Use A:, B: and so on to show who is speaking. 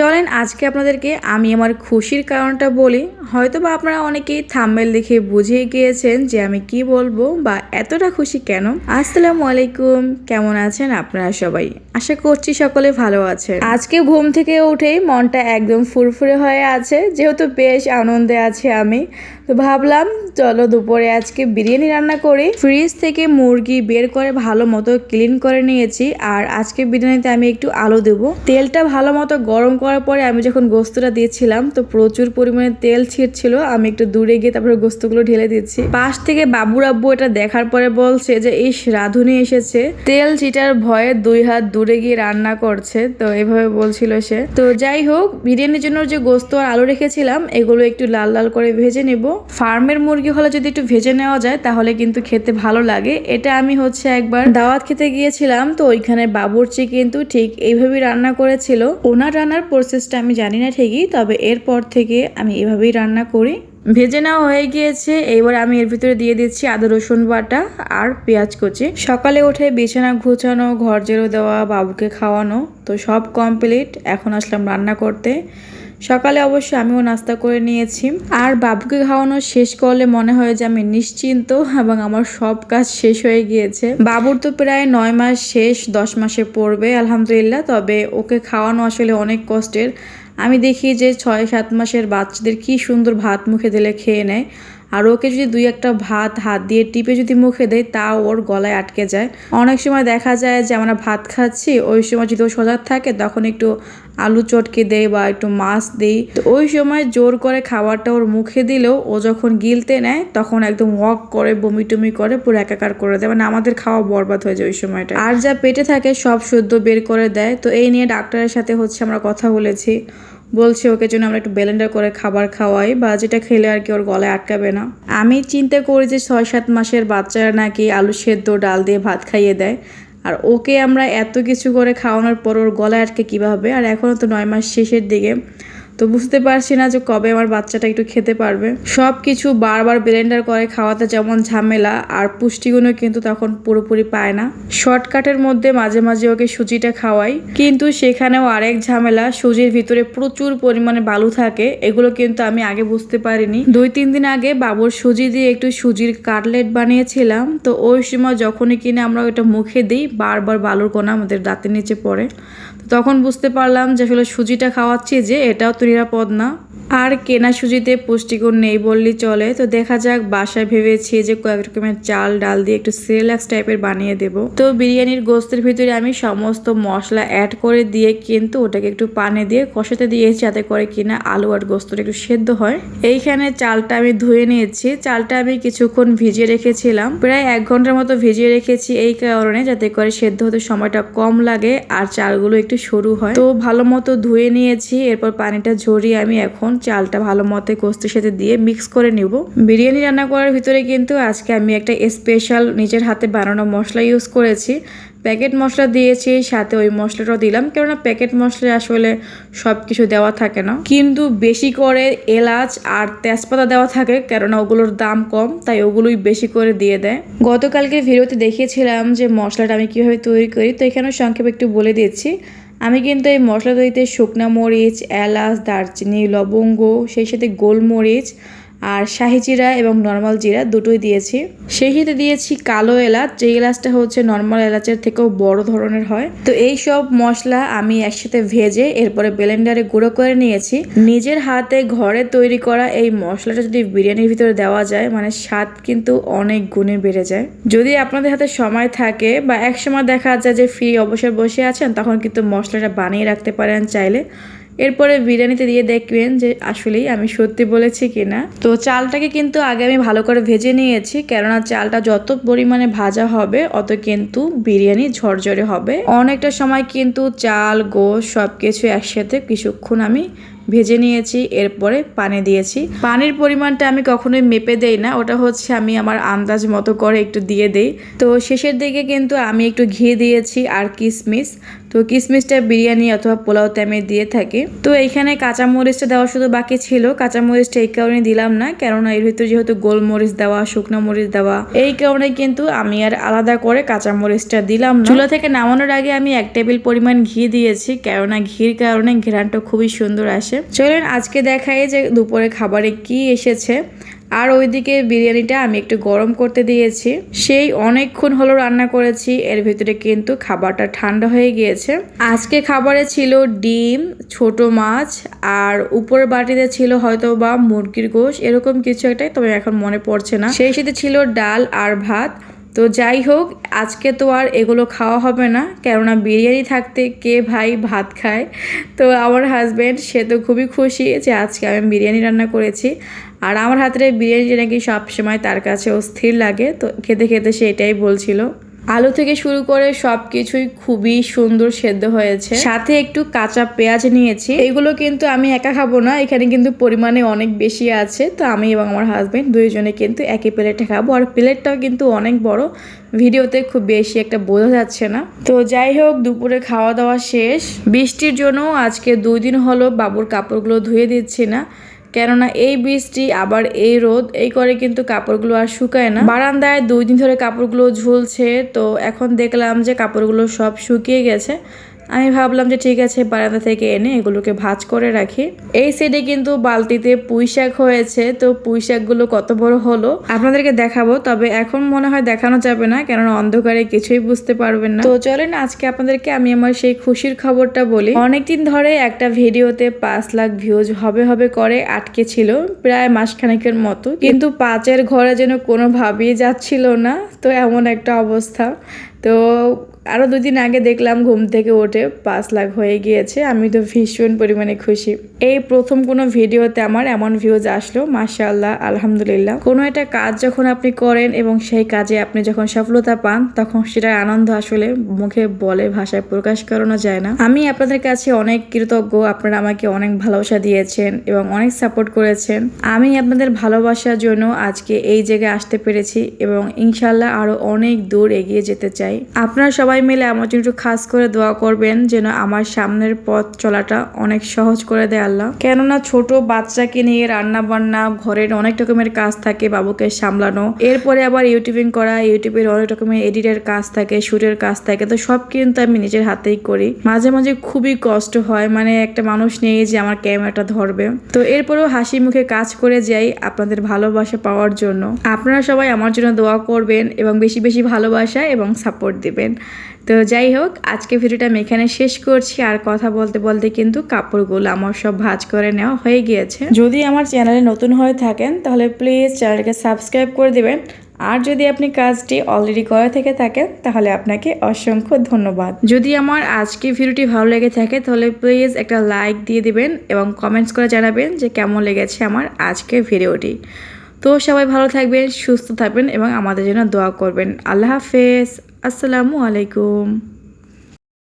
A: চলেন আজকে আপনাদেরকে আমি আমার খুশির কারণটা বলি। হয়তো বা আপনারা অনেকেই থাম্বেল দেখে বুঝিয়ে গিয়েছেন যে আমি কি বলব বা এতটা খুশি কেন? আসসালামু আলাইকুম। কেমন আছেন আপনারা সবাই? আশা করছি সকলে ভালো আছেন। আজকে ঘুম থেকে উঠেই মনটা একদম ফুরফুরে হয়ে আছে, যেহেতু বেশ আনন্দে আছে আমি। তো ভাবলাম, চলো দুপুরে আজকে বিরিয়ানি রান্না করি। ফ্রিজ থেকে মুরগি বের করে ভালো মতো ক্লিন করে নিয়েছি, আর আজকে বিরিয়ানিতে আমি একটু আলু দেবো। তেলটা ভালো মতো গরম করার পরে আমি যখন গোস্তটা দিয়েছিলাম, তো প্রচুর পরিমাণে তেল ছিটছিল, আমি একটু দূরে গিয়ে তারপরে গোস্তগুলো ঢেলে দিচ্ছি। পাশ থেকে বাবুর আব্বু এটা দেখার পরে বলছে যে, ইস, রাঁধুনি এসেছে। তেল চিটার ভয়ে দুই হাত দূরে গিয়ে রান্না করছে, তো এভাবে বলছিল সে। তো যাই হোক, বিরিয়ানির জন্য যে গোস্ত আর আলু রেখেছিলাম, এগুলো একটু লাল লাল করে ভেজে নেব। ফার্মের মুরগি হলে যদি একটু ভেজে নেওয়া যায়, তাহলে কিন্তু খেতে ভালো লাগে। এটা আমি হচ্ছে একবার দাওয়াত খেতে গিয়েছিলাম, তো ওইখানে বাবুর্চি কিন্তু ঠিক এইভাবেই রান্না করেছিল। ওনার রান্নার প্রসেসটা আমি জানি না ঠিকই, তবে এরপর থেকে আমি এভাবেই রান্না করি। ভেজে নেওয়া হয়ে গিয়েছে। এবার আমি এর ভিতরে দিয়ে দিচ্ছি আদা, রসুন বাটা আর পেঁয়াজ কুচি। সকালে উঠে বিছানা ঘুচানো ঘর জেরো দেওয়া, বাবুকে খাওয়ানো, তো সব কমপ্লিট এখন আসলাম রান্না করতে। সকালে অবশ্য আমিও নাস্তা করে নিয়েছি। আর বাবুকে খাওয়ানো শেষ করলে মনে হয় যে আমি নিশ্চিন্ত এবং আমার সব কাজ শেষ হয়ে গিয়েছে। বাবুর তো প্রায় নয় মাস শেষ, দশ মাসে পড়বে, আলহামদুলিল্লাহ। তবে ওকে খাওয়ানো আসলে অনেক কষ্টের। আমি দেখি যে ছয় সাত মাসের বাচ্চাদের কি সুন্দর ভাত মুখে দিলে খেয়ে নেয়। আর ওকে যদি দুই একটা ভাত হাত দিয়ে টিপে যদি মুখে দেয়, তা ওর গলায় আটকে যায়। অনেক সময় দেখা যায় যে আমরা ভাত খাচ্ছি, ওই সময় যদি ও সজাগ থাকে, তখন একটু আলু চটকে দেয় বা একটু মাছ দেই তো ওই সময় জোর করে খাবারটা ওর মুখে দিলেও ও যখন গিলতে নেয়, তখন একদম ওয়াক করে বমি টমি করে, পুরো একাকার করে দেয়। মানে আমাদের খাওয়া বরবাদ হয়ে যায় ওই সময়টা আর যা পেটে থাকে, সব সদ্য বের করে দেয়। তো এই নিয়ে ডাক্তারের সাথে হচ্ছে আমরা কথা বলেছি। বলছে ওকে জন্য আমরা একটু ব্লেন্ডার করে খাবার খাওয়াই বা যেটা খেলে আর কি ওর গলায় আটকাবে না। আমি চিন্তা করি যে ছয় সাত মাসের বাচ্চারা নাকি আলু সেদ্ধ, ডাল দিয়ে ভাত খাইয়ে দেয়। আর ওকে আমরা এত কিছু করে খাওয়ানোর পর ওর গলায় আটকে কীভাবে? আর এখনও তো নয় মাস শেষের দিকে। তো বুঝতে পারছি না যে কবে আমার বাচ্চাটা একটু খেতে পারবে। সব কিছু বারবার ব্লেন্ডার করে খাওয়াতে যেমন ঝামেলা, আর পুষ্টিগুণও কিন্তু তখন পুরোপুরি পায় না। শর্টকাটের মধ্যে মাঝে মাঝে ওকে সুজিটা খাওয়াই, কিন্তু সেখানেও আরেক ঝামেলা, সুজির ভিতরে প্রচুর পরিমাণে বালু থাকে, এগুলো কিন্তু আমি আগে বুঝতে পারিনি। দুই তিন দিন আগে বাবুর সুজি দিয়ে একটু সুজির কাটলেট বানিয়েছিলাম, তো ওই সময় যখনই কিনে আমরা ওটা মুখে দিই, বারবার বালুর কোনা আমাদের দাঁতের নিচে পড়ে। তখন বুঝতে পারলাম যে আসলে সুজিটা খাওয়াচ্ছি যে এটাও তো নিরাপদ না। আর কেনা সুজিতে পুষ্টিগুণ নেই বললেই চলে। তো দেখা যাক, বাসায় ভেবেছি যে কয়েক রকমের চাল, ডাল দিয়ে একটু সেরেলাক্স টাইপের বানিয়ে দেব। তো বিরিয়ানির গোস্তের ভিতরে আমি সমস্ত মশলা অ্যাড করে দিয়ে কিন্তু ওটাকে একটু পানে দিয়ে কষাতে দিয়েছি, যাতে করে কিনা আলু আর গোস্তটা একটু সেদ্ধ হয়। এইখানে চালটা আমি ধুয়ে নিয়েছি। চালটা আমি কিছুক্ষণ ভিজিয়ে রেখেছিলাম। প্রায় এক ঘণ্টার মতো ভিজিয়ে রেখেছি এই কারণে, যাতে করে সেদ্ধ হতে সময়টা কম লাগে আর চালগুলো একটু সরু হয়। তো ভালো মতো ধুয়ে নিয়েছি, এরপর পানিটা ঝরিয়ে আমি এখন চালটা ভালো মতো গোস্তের সাথে দিয়ে মিক্স করে নিব। বিরিয়ানি রান্না করার ভিতরে কিন্তু আজকে আমি একটা স্পেশাল নিজের হাতে বানানো মশলা ইউজ করেছি। প্যাকেট মশলা দিয়েছি, সাথে ওই মশলাটাও দিলাম, কেননা প্যাকেট মশলা আসলে সব কিছু দেওয়া থাকে না। কিন্তু বেশি করে এলাচ আর তেজপাতা দেওয়া থাকে, কেননা ওগুলোর দাম কম, তাই ওগুলোই বেশি করে দিয়ে দেয়। গতকালকে ভিডিওতে দেখিয়েছিলাম যে মশলাটা আমি কীভাবে তৈরি করি, তো এখানেও সংক্ষেপে একটু বলে দিচ্ছি। আমি কিন্তু এই মশলা তৈরিতে শুকনা মরিচ এলাচ দারচিনি লবঙ্গ সেই সাথে গোলমরিচ আর শাহি জিরা এবং নর্মাল জিরা দুটোই দিয়েছি। সেই সাথে দিয়েছি কালো এলাচ যে এলাচটা হচ্ছে নর্মাল এলাচের থেকেও বড় ধরনের হয়। তো এই সব মশলা আমি একসাথে ভেজে এরপরে ব্লেন্ডারে গুঁড়ো করে নিয়েছি। নিজের হাতে ঘরে তৈরি করা এই মশলাটা যদি বিরিয়ানির ভিতরে দেওয়া যায় মানে স্বাদ কিন্তু অনেক গুণে বেড়ে যায়। যদি আপনাদের হাতে সময় থাকে বা এক সময় দেখা যায় যে ফ্রি অবসর বসে আছেন, তখন কিন্তু মশলাটা বানিয়ে রাখতে পারেন চাইলে। এরপরে বিরিয়ানিতে দিয়ে দেখবেন যে আসলেই আমি সত্যি বলেছি কিনা। তো চালটাকে কিন্তু আগে আমি ভালো করে ভেজে নিয়েছি, কেননা চালটা যত পরিমাণে ভাজা হবে, অত কিন্তু বিরিয়ানি ঝরঝরে হবে। অনেকটা সময় কিন্তু চাল, গোশ সব কিছু একসাথে কিছুক্ষণ আমি ভেজে নিয়েছি, এরপরে পানি দিয়েছি। পানির পরিমাণটা আমি কখনোই মেপে দেই না, ওটা হচ্ছে আমি আমার আন্দাজ মতো করে একটু দিয়ে দেই। তো শেষের দিকে কিন্তু আমি একটু ঘি দিয়েছি আর কিশমিশ। তো কিশমিশটা বিরিয়ানি অথবা পোলাওতে আমি দিয়ে থাকি। তো এইখানে কাঁচামরিচটা দেওয়া শুধু বাকি ছিল, কাঁচামরিচটা এই কারণে দিলাম না, কেননা এর ভিতরে যেহেতু গোলমরিচ দেওয়া, শুকনো মরিচ দেওয়া, এই কারণে কিন্তু আমি আর আলাদা করে কাঁচামরিচটা দিলাম চুলা থেকে নামানোর আগে আমি এক টেবিল পরিমাণ ঘি দিয়েছি, কেননা ঘির কারণে ঘেরানটা খুবই সুন্দর আসে। চলেন আজকে দেখাই যে দুপুরে খাবারে কি এসেছে। আর ওইদিকে বিরিয়ানিটা আমি একটু গরম করতে দিয়েছি। সেই অনেকক্ষণ হলো রান্না করেছি, এর ভিতরে কিন্তু খাবারটা ঠান্ডা হয়ে গিয়েছে। আজকে খাবারে ছিল ডিম, ছোট মাছ, আর উপরের বাটিতে ছিল হয়তো বা মুরগির গোশ, এরকম কিছু একটাই, তবে এখন মনে পড়ছে না। সেই সাথে ছিল ডাল আর ভাত। তো যাই হোক, আজকে তো আর এগুলো খাওয়া হবে না, কেননা বিরিয়ানি থাকতে কে ভাই ভাত খায়? তো আমার হাজব্যান্ড সে তো খুবই খুশি যে আজকে আমি বিরিয়ানি রান্না করেছি। আর আমার হাতের বিরিয়ানিটা নাকি সবসময় তার কাছে অস্থির লাগে, তো খেতে খেতে সে এটাই বলছিল। আলু থেকে শুরু করে সব কিছুই খুবই সুন্দর সেদ্ধ হয়েছে। সাথে একটু কাঁচা পেঁয়াজ নিয়েছি। এগুলো কিন্তু আমি একা খাব না, এখানে কিন্তু পরিমাণে অনেক বেশি আছে। তো আমি এবং আমার হাজব্যান্ড দুইজনে কিন্তু একই প্লেটে খাব। আর প্লেটটাও কিন্তু অনেক বড়, ভিডিওতে খুব বেশি একটা বোঝা যাচ্ছে না। তো যাই হোক, দুপুরে খাওয়া দাওয়া শেষ। বৃষ্টির জন্য আজকে দুই দিন হলো বাবুর কাপড়গুলো ধুয়ে দিচ্ছি না। কেননা এই বৃষ্টি আবার এই রোদ, এই করে কিন্তু কাপড়গুলো আর শুকায় না। বারান্দায় দুই দিন ধরে কাপড়গুলো ঝুলছে, তো এখন দেখলাম যে কাপড়গুলো সব শুকিয়ে গেছে। আমি ভাবলাম যে ঠিক আছে, বারান্দা থেকে এনে এগুলোকে ভাজ করে রাখি। এই সাইডে কিন্তু বালতিতে পুঁই শাক হয়েছে, তো পুঁই শাকগুলো কত বড় হলো আপনাদেরকে দেখাবো, তবে এখন মনে হয় দেখানো যাবে না, কেননা অন্ধকারে কিছুই বুঝতে পারবেন না। তো চলেন, আজকে আপনাদেরকে আমি আমার সেই খুশির খবরটা বলি। অনেকদিন ধরে একটা ভিডিওতে পাঁচ লাখ ভিউজ হবে হবে করে আটকে ছিল, প্রায় মাসখানেকের মতো। কিন্তু পাঁচের ঘরে যেন কোনোভাবেই যাচ্ছিল না, তো এমন একটা অবস্থা। তো আরও দুদিন আগে দেখলাম ঘুম থেকে ওঠে পাঁচ লাখ হয়ে গিয়েছে। আমি তো ভীষণ পরিমাণে খুশি। এই প্রথম কোনো ভিডিওতে আমার এমন ভিউজ আসলো, মাশাআল্লাহ, আলহামদুলিল্লাহ। কোনো একটা কাজ যখন আপনি করেন এবং সেই কাজে আপনি যখন সফলতা পান, তখন সেটার আনন্দ আসলে মুখে বলে, ভাষায় প্রকাশ করানো যায় না। আমি আপনাদের কাছে অনেক কৃতজ্ঞ, আপনারা আমাকে অনেক ভালোবাসা দিয়েছেন এবং অনেক সাপোর্ট করেছেন। আমি আপনাদের ভালোবাসার জন্য আজকে এই জায়গায় আসতে পেরেছি এবং ইনশাল্লাহ আরও অনেক দূর এগিয়ে যেতে চাই। আপনারা সবাই মিলে আমার জন্য একটু খাস করে দোয়া করবেন যেন আমার সামনের পথ চলাটা অনেক সহজ করে দেয় আল্লাহ। কেননা ছোট বাচ্চাকে নিয়ে রান্না বান্না ঘরের অনেক রকমের কাজ থাকে বাবুকে সামলানো। এরপরে আবার ইউটিউবিং করা, ইউটিউবের অনেক রকমের এডিটের কাজ থাকে, শুটের কাজ থাকে। তো সব কিন্তু আমি নিজের হাতেই করি। মাঝে মাঝে খুবই কষ্ট হয় মানে একটা মানুষ নেই যে আমার ক্যামেরাটা ধরবে। তো এরপরেও হাসি মুখে কাজ করে যাই আপনাদের ভালোবাসা পাওয়ার জন্য। আপনারা সবাই আমার জন্য দোয়া করবেন এবং বেশি বেশি ভালোবাসা এবং সাপোর্ট দিবেন। তো যাই হোক, আজকে ভিডিওটা আমি এখানে শেষ করছি। আর কথা বলতে বলতে কিন্তু কাপড়গুলো আমার সব ভাজ করে নেওয়া হয়ে গিয়েছে। যদি আমার চ্যানেলে নতুন হয়ে থাকেন, তাহলে প্লিজ চ্যানেলকে সাবস্ক্রাইব করে দিবেন। আর যদি আপনি কাজটি অলরেডি করে থেকে থাকেন, তাহলে আপনাকে অসংখ্য ধন্যবাদ। যদি আমার আজকে ভিডিওটি ভালো লেগে থাকে, তাহলে প্লিজ একটা লাইক দিয়ে দিবেন এবং কমেন্টস করে জানাবেন যে কেমন লেগেছে আমার আজকের ভিডিওটি তো সবাই ভালো থাকবেন, সুস্থ থাকবেন এবং আমাদের জন্য দোয়া করবেন। আল্লাহ হাফেজ। আসসালামু আলাইকুম।